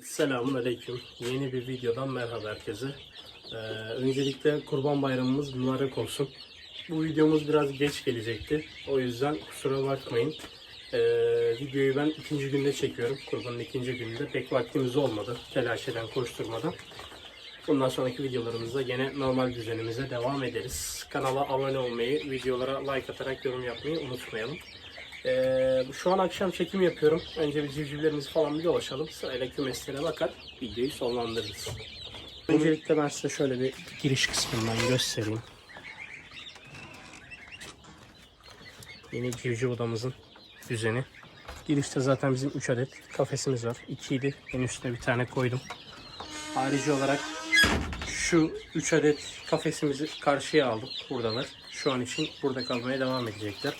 Evet, selamun aleyküm. Yeni bir videodan merhaba herkese. Ee, öncelikle Kurban Bayramımız mübarek olsun. Bu videomuz biraz geç gelecekti. O yüzden kusura bakmayın. Ee, videoyu ben ikinci günde çekiyorum. Kurbanın ikinci gününde. Pek vaktimiz olmadı. Telaş eden, koşturmadan. Bundan sonraki videolarımızda gene normal düzenimize devam ederiz. Kanala abone olmayı, videolara like atarak yorum yapmayı unutmayalım. Ee, şu an akşam çekim yapıyorum. Önce bir civcivlerimizi falan bir dolaşalım. Sırayla kümeslere bakar videoyu sonlandırırız. Öncelikle ben size şöyle bir giriş kısmından göstereyim. Yeni civciv odamızın düzeni. Girişte zaten bizim 3 adet kafesimiz var. 2 idi. En üstüne bir tane koydum. Harici olarak şu 3 adet kafesimizi karşıya aldım. Buradalar. Şu an için burada kalmaya devam edecekler.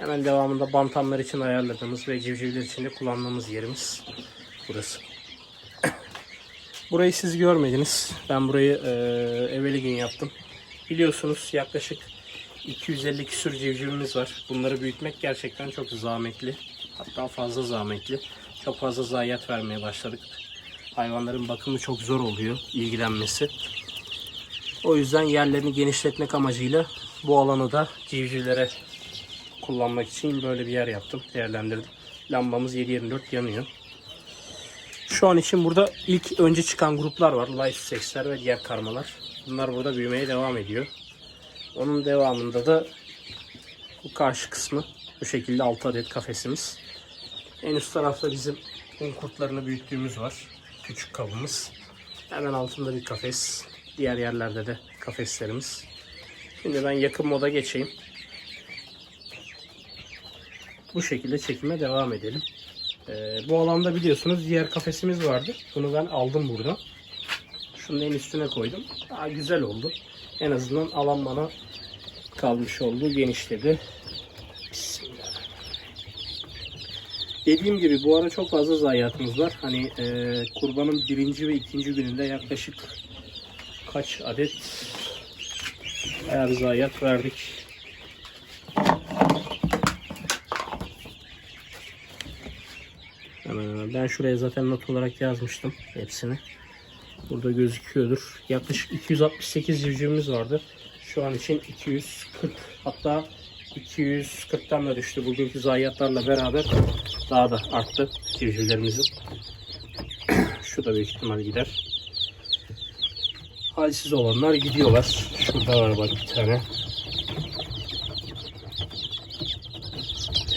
Hemen devamında bantamlar için ayarladığımız ve civcivler için de kullandığımız yerimiz burası. Burayı siz görmediniz. Ben burayı e, evveli gün yaptım. Biliyorsunuz yaklaşık 250 küsür civcivimiz var. Bunları büyütmek gerçekten çok zahmetli. Hatta fazla zahmetli. Çok fazla zayiat vermeye başladık. Hayvanların bakımı çok zor oluyor, ilgilenmesi. O yüzden yerlerini genişletmek amacıyla bu alanı da civcivlere kullanmak için böyle bir yer yaptım. Değerlendirdim. Lambamız 7/24 yanıyor. Şu an için burada ilk önce çıkan gruplar var. Life Sex'ler ve diğer karmalar. Bunlar burada büyümeye devam ediyor. Onun devamında da bu karşı kısmı bu şekilde 6 adet kafesimiz. En üst tarafta bizim un kurtlarını büyüttüğümüz var. Küçük kabımız. Hemen altında bir kafes. Diğer yerlerde de kafeslerimiz. Şimdi ben yakın moda geçeyim. Bu şekilde çekime devam edelim. Ee, bu alanda biliyorsunuz diğer kafesimiz vardı. Bunu ben aldım buradan. Şunun en üstüne koydum. Daha güzel oldu. En azından alan bana kalmış oldu. Genişledi. Dediğim gibi bu ara çok fazla zayiatımız var. Hani e, kurbanın birinci ve ikinci gününde yaklaşık kaç adet eğer zayiat verdik. Ben şuraya zaten not olarak yazmıştım hepsini. Burada gözüküyordur. Yaklaşık 268 civcivimiz vardı. Şu an için 240 hatta 240'tan da düştü. Bugünkü zayiatlarla beraber daha da arttı civcivlerimizin. Şu da büyük ihtimal gider. Halsiz olanlar gidiyorlar. Şurada var bak bir tane.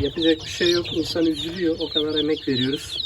Yapacak bir şey yok. İnsan üzülüyor. O kadar emek veriyoruz.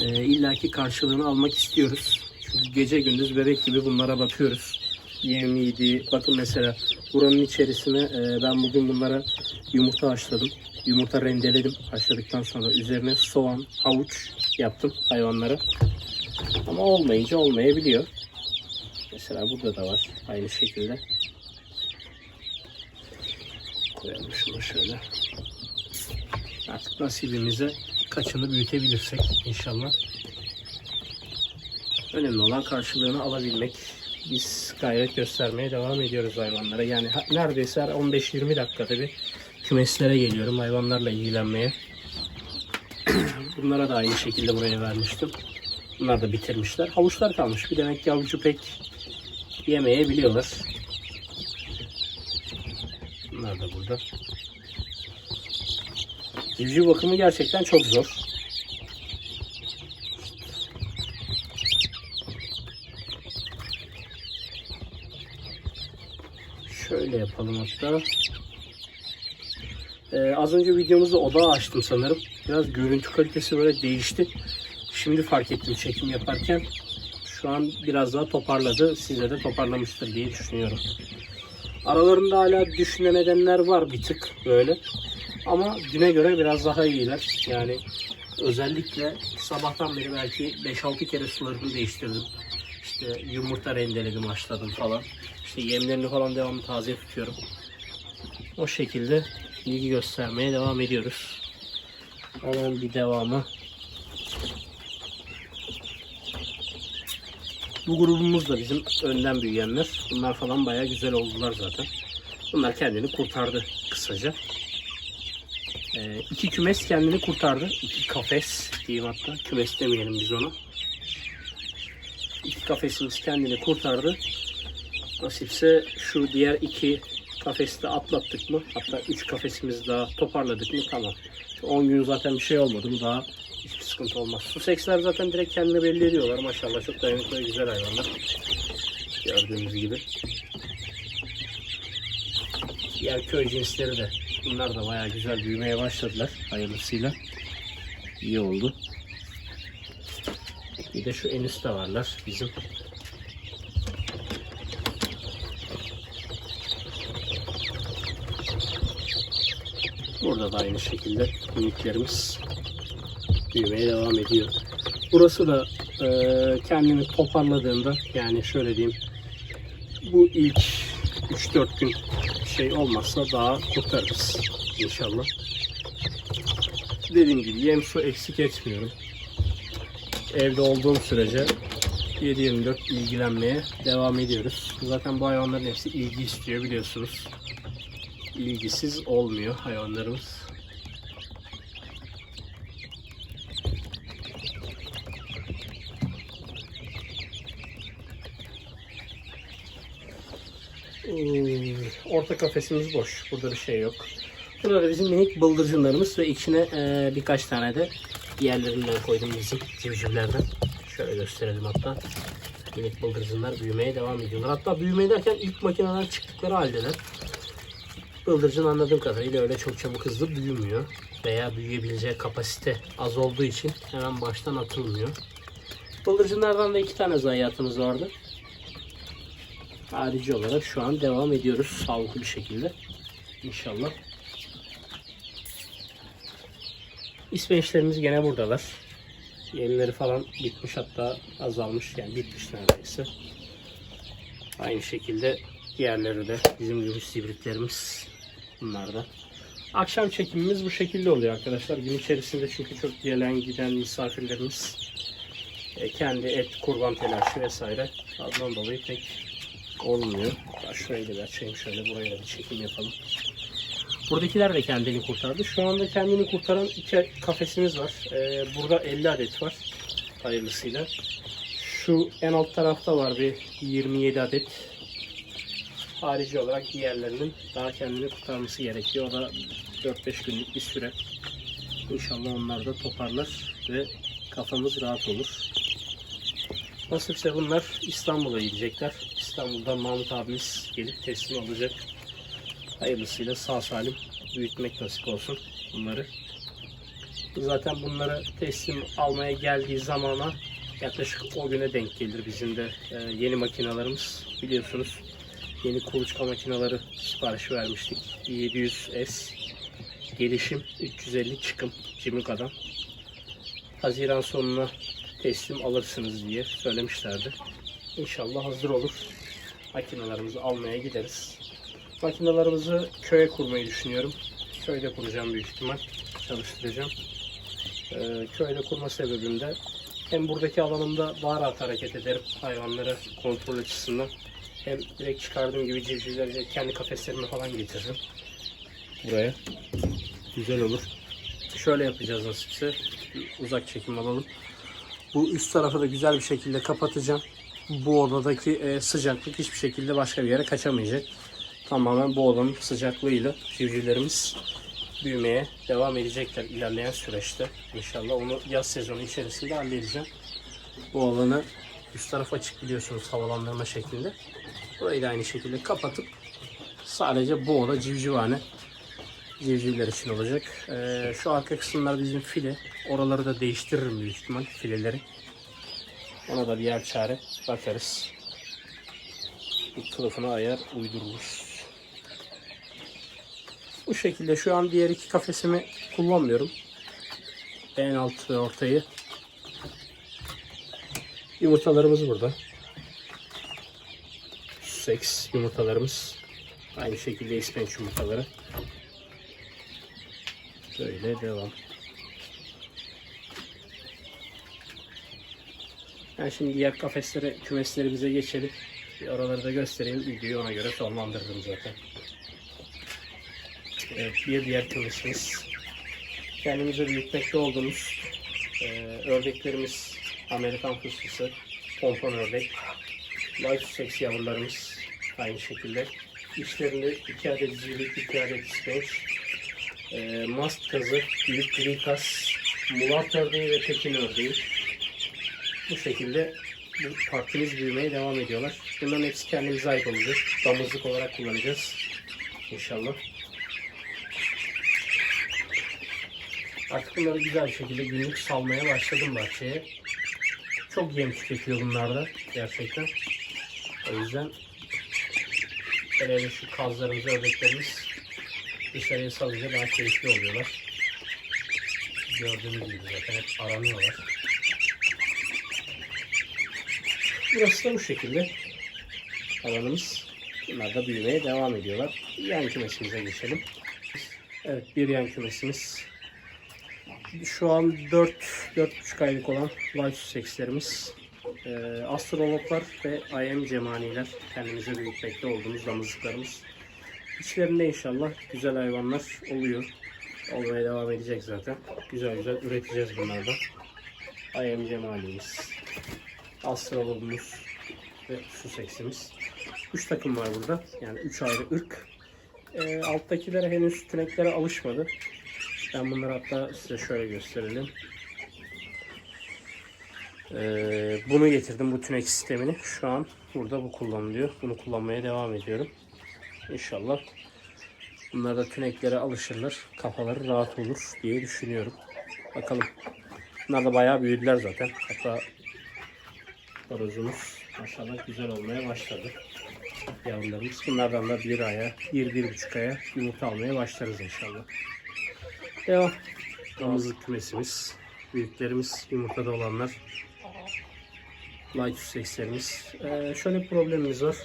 Ee, İlla ki karşılığını almak istiyoruz. Çünkü gece gündüz bebek gibi bunlara bakıyoruz. Yem yedi. Bakın mesela buranın içerisine e, ben bugün bunlara yumurta haşladım. Yumurta rendeledim haşladıktan sonra. Üzerine soğan, havuç yaptım hayvanlara. Ama olmayınca olmayabiliyor. Mesela burada da var. Aynı şekilde. Koyalım şunu şöyle. Artık nasibimize kaçını büyütebilirsek inşallah. Önemli olan karşılığını alabilmek. Biz gayret göstermeye devam ediyoruz hayvanlara. Yani neredeyse her 15-20 dakikada bir kümeslere geliyorum hayvanlarla ilgilenmeye. Bunlara da aynı şekilde buraya vermiştim. Bunlar da bitirmişler. Havuçlar kalmış. Bir demek ki havucu pek yemeyebiliyorlar. Bunlar da burada. Civciv bakımı gerçekten çok zor. Şöyle yapalım hatta. Ee, az önce videomuzda odağı açtım sanırım. Biraz görüntü kalitesi böyle değişti. Şimdi fark ettim çekim yaparken. Şu an biraz daha toparladı. Size de toparlamıştır diye düşünüyorum. Aralarında hala düşünen edenler var bir tık böyle. Ama düne göre biraz daha iyiler. Yani özellikle sabahtan beri belki 5-6 kere sularını değiştirdim. İşte yumurta rendeledim, haşladım falan. İşte yemlerini falan devamlı taze tutuyorum. O şekilde ilgi göstermeye devam ediyoruz. Hemen bir devamı. Bu grubumuz da bizim önden büyüyenler. Bunlar falan bayağı güzel oldular zaten. Bunlar kendini kurtardı kısaca. Ee, iki kümes kendini kurtardı. İki kafes diyeyim hatta. Kümes demeyelim biz ona. iki kafesimiz kendini kurtardı. Nasipse şu diğer iki kafesi de atlattık mı? Hatta üç kafesimizi daha toparladık mı? Tamam. 10 gün zaten bir şey olmadı mı daha hiçbir sıkıntı olmaz. Suseksler zaten direkt kendini belli ediyorlar. Maşallah çok dayanıklı ve güzel hayvanlar. Gördüğünüz gibi. Diğer köy cinsleri de bunlar da bayağı güzel büyümeye başladılar hayırlısıyla. İyi oldu. Bir de şu en üstte varlar bizim. Burada da aynı şekilde miniklerimiz büyümeye devam ediyor. Burası da e, kendini toparladığında yani şöyle diyeyim bu ilk 3-4 gün şey olmazsa daha kurtarırız inşallah. Dediğim gibi yem su eksik etmiyorum. Evde olduğum sürece 7-24 ilgilenmeye devam ediyoruz. Zaten bu hayvanların hepsi ilgi istiyor biliyorsunuz. İlgisiz olmuyor hayvanlarımız. Orta kafesimiz boş. Burada bir şey yok. Burada da bizim minik bıldırcınlarımız ve içine e, birkaç tane de diğerlerinden koydum bizim civcivlerden. Şöyle gösterelim hatta. Minik bıldırcınlar büyümeye devam ediyorlar. Hatta büyümeye derken ilk makineler çıktıkları haldeler. Bıldırcın anladığım kadarıyla öyle çok çabuk hızlı büyümüyor. Veya büyüyebileceği kapasite az olduğu için hemen baştan atılmıyor. Bıldırcınlardan da iki tane zayiatımız vardı. Harici olarak şu an devam ediyoruz sağlıklı bir şekilde. İnşallah. İsveçlerimiz gene buradalar. Yenileri falan bitmiş hatta azalmış yani bitmiş neredeyse. Aynı şekilde diğerleri de bizim gibi hibritlerimiz bunlar da. Akşam çekimimiz bu şekilde oluyor arkadaşlar. Gün içerisinde çünkü çok gelen giden misafirlerimiz e, kendi et, kurban telaşı vesaire. Ondan dolayı pek olmuyor. Şurayı da bir açayım şöyle buraya bir çekim yapalım. Buradakiler de kendini kurtardı. Şu anda kendini kurtaran iki kafesimiz var. Ee, burada 50 adet var. Hayırlısıyla. Şu en alt tarafta var bir 27 adet. Harici olarak diğerlerinin daha kendini kurtarması gerekiyor. O da 4-5 günlük bir süre. İnşallah onlar da toparlar ve kafamız rahat olur. Nasipse bunlar İstanbul'a gidecekler. İstanbul'dan Mahmut abimiz gelip teslim olacak. Hayırlısıyla sağ salim büyütmek nasip olsun bunları. Zaten bunları teslim almaya geldiği zamana yaklaşık o güne denk gelir bizim de e, yeni makinalarımız. Biliyorsunuz yeni kuluçka makinaları sipariş vermiştik. 700S gelişim 350 çıkım Cimika'dan. Haziran sonuna teslim alırsınız diye söylemişlerdi. İnşallah hazır olur. Makinalarımızı almaya gideriz. Makinalarımızı köye kurmayı düşünüyorum. Köyde kuracağım büyük ihtimal. Çalıştıracağım. Ee, köyde kurma sebebim de hem buradaki alanımda daha rahat hareket ederim hayvanları kontrol açısından. Hem direkt çıkardığım gibi civcivleri kendi kafeslerime falan getiririm. Buraya. Güzel olur. Şöyle yapacağız nasipse. Uzak çekim alalım. Bu üst tarafı da güzel bir şekilde kapatacağım. Bu odadaki e, sıcaklık hiçbir şekilde başka bir yere kaçamayacak. Tamamen bu odanın sıcaklığıyla civcivlerimiz büyümeye devam edecekler ilerleyen süreçte. İnşallah onu yaz sezonu içerisinde halledeceğim. Bu alanı üst taraf açık biliyorsunuz havalandırma şeklinde. Burayı da aynı şekilde kapatıp sadece bu oda civcivhane civcivler için olacak. Ee, şu arka kısımlar bizim file. Oraları da değiştiririm büyük ihtimal fileleri. Ona da bir yer çare bakarız. Bir kılıfına ayar uydururuz. Bu şekilde şu an diğer iki kafesimi kullanmıyorum. En alt ve ortayı. Yumurtalarımız burada. Seks yumurtalarımız. Aynı şekilde ispenç yumurtaları. Böyle devam. Ben şimdi diğer kafeslere, kümeslerimize geçelim. Bir oraları da göstereyim. Videoyu ona göre sonlandırdım zaten. Evet, bir diğer kümesimiz. Kendimize büyütmekte olduğumuz e, ördeklerimiz Amerikan fıstısı. pompon ördek. Light Sussex yavrularımız aynı şekilde. İçlerinde 2 adet zibik, 2 adet ispenç, e, mast kazı, büyük gri kas, mulat ördeği ve tekin ördeği. Bu şekilde bu partimiz büyümeye devam ediyorlar. Bunların hepsi kendimize ait olacak. Damızlık olarak kullanacağız. İnşallah. Artık bunları güzel şekilde günlük salmaya başladım bahçeye. Çok yem tüketiyor bunlar da gerçekten. O yüzden hele şu kazlarımız, ördeklerimiz dışarıya salınca daha keyifli oluyorlar. Gördüğünüz gibi zaten hep aranıyorlar. Burası da bu şekilde. Alanımız. Bunlar da büyümeye devam ediyorlar. Yan kümesimize geçelim. Evet bir yan kümesimiz. Şu an 4 4,5 aylık olan Life Sussex'lerimiz. Ee, astrologlar ve IM cemaniler kendimize büyütmekte olduğumuz damızlıklarımız. İçlerinde inşallah güzel hayvanlar oluyor. Olmaya devam edecek zaten. Güzel güzel üreteceğiz bunlardan. IM cemalimiz. Astrologumuz ve Sussex'imiz. 3 takım var burada. Yani 3 ayrı ırk. Ee, alttakilere henüz tüneklere alışmadı. Ben bunları hatta size şöyle gösterelim. Ee, bunu getirdim bu tünek sistemini. Şu an burada bu kullanılıyor. Bunu kullanmaya devam ediyorum. İnşallah bunlar da tüneklere alışırlar. Kafaları rahat olur diye düşünüyorum. Bakalım. Bunlar da bayağı büyüdüler zaten. Hatta horozumuz maşallah güzel olmaya başladı. Yavrularımız. Bunlardan da bir aya, bir, bir buçuk aya yumurta almaya başlarız inşallah. Devam. Damızlık kümesimiz. Büyüklerimiz, yumurtada olanlar. Light Sussex'lerimiz. Ee, şöyle bir problemimiz var.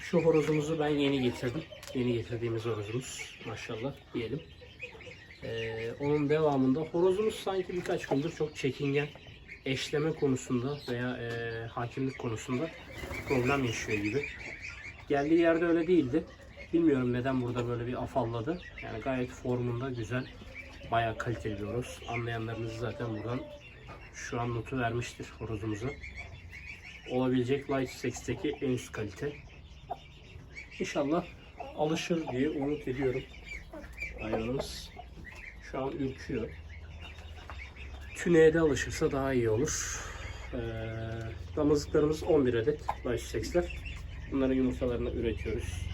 Şu horozumuzu ben yeni getirdim. Yeni getirdiğimiz horozumuz. Maşallah diyelim. Ee, onun devamında horozumuz sanki birkaç gündür çok çekingen. Eşleme konusunda veya e, hakimlik konusunda problem yaşıyor gibi. Geldiği yerde öyle değildi. Bilmiyorum neden burada böyle bir afalladı. Yani gayet formunda güzel. Bayağı kaliteli bir horoz. Anlayanlarınız zaten buradan şu an notu vermiştir horozumuza. Olabilecek Light Sex'teki en üst kalite. İnşallah alışır diye umut ediyorum. Hayvanımız şu an ürküyor. Tüneye de alışırsa daha iyi olur. Ee, damızlıklarımız 11 adet Sex'ler. Bunların yumurtalarını üretiyoruz.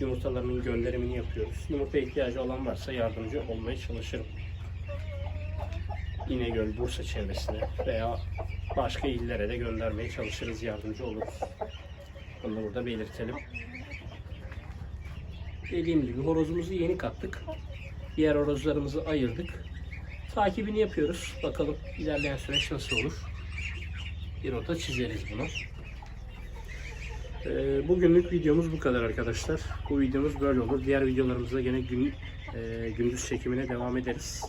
Yumurtalarının gönderimini yapıyoruz. Yumurta ihtiyacı olan varsa yardımcı olmaya çalışırım. İnegöl, Bursa çevresine veya başka illere de göndermeye çalışırız, yardımcı oluruz. Bunu da burada belirtelim. Dediğim gibi horozumuzu yeni kattık. Diğer horozlarımızı ayırdık. Takibini yapıyoruz. Bakalım ilerleyen süreç nasıl olur. Bir rota çizeriz bunu. Ee, bugünlük videomuz bu kadar arkadaşlar. Bu videomuz böyle olur. Diğer videolarımızda gene gün, e, gündüz çekimine devam ederiz.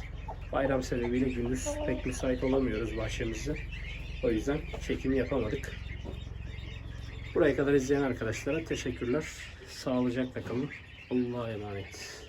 Bayram sebebiyle gündüz pek müsait olamıyoruz bahçemizde. O yüzden çekim yapamadık. Buraya kadar izleyen arkadaşlara teşekkürler. Sağlıcakla kalın. Allah'a emanet.